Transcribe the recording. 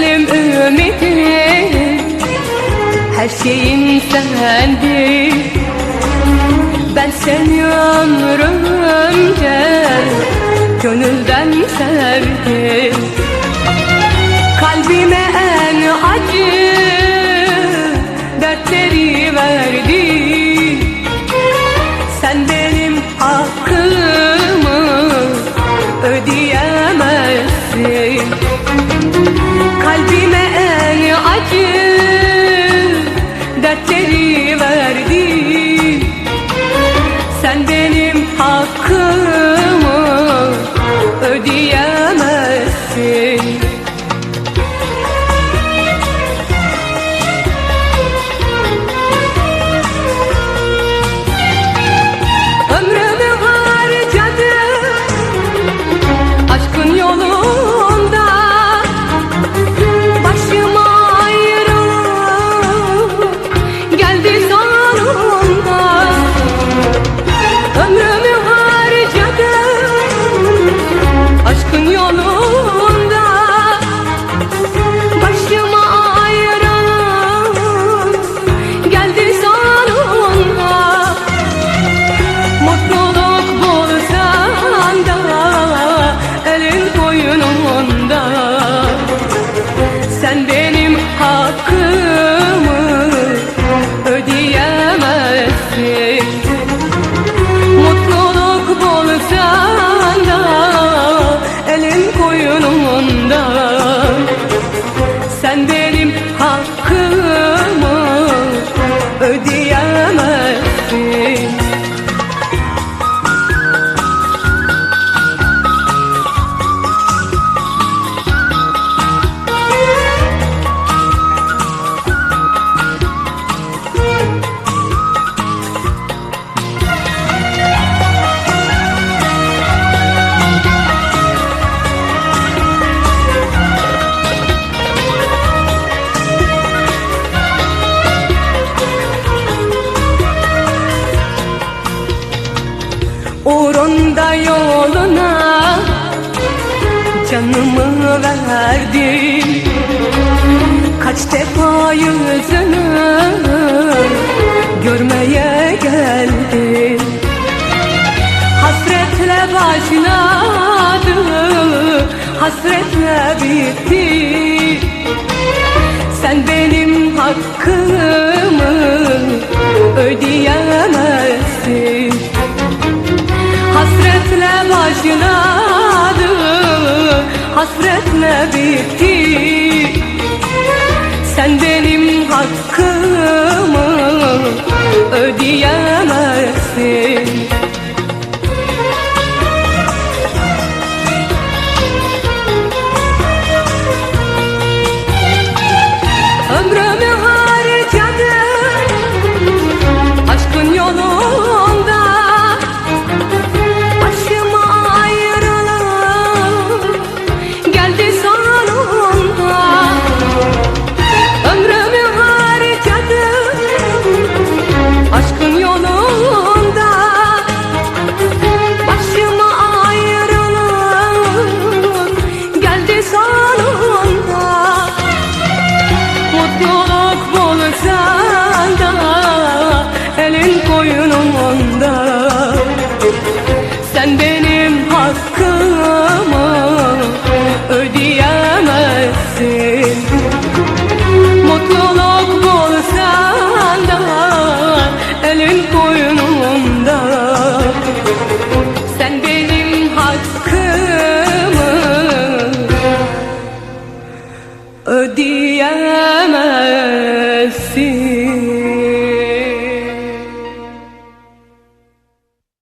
verdin Her şeyin sendi. Ben seni ömrümce Gönülden sevdim. Kalbime saçları Uğrunda yoluna canımı verdim Kaç defa yüzünü görmeye geldim Hasretle başladı, hasretle bitti. Sen benim hakkımı ödeyemezsin Hasretle başladı, hasretle bitti? Sen benim hakkımı ödeyemezsin benim hakkımı ödeyemezsin. Mutluluk bulsan da elin koynunda Sen benim hakkımı ödeyemezsin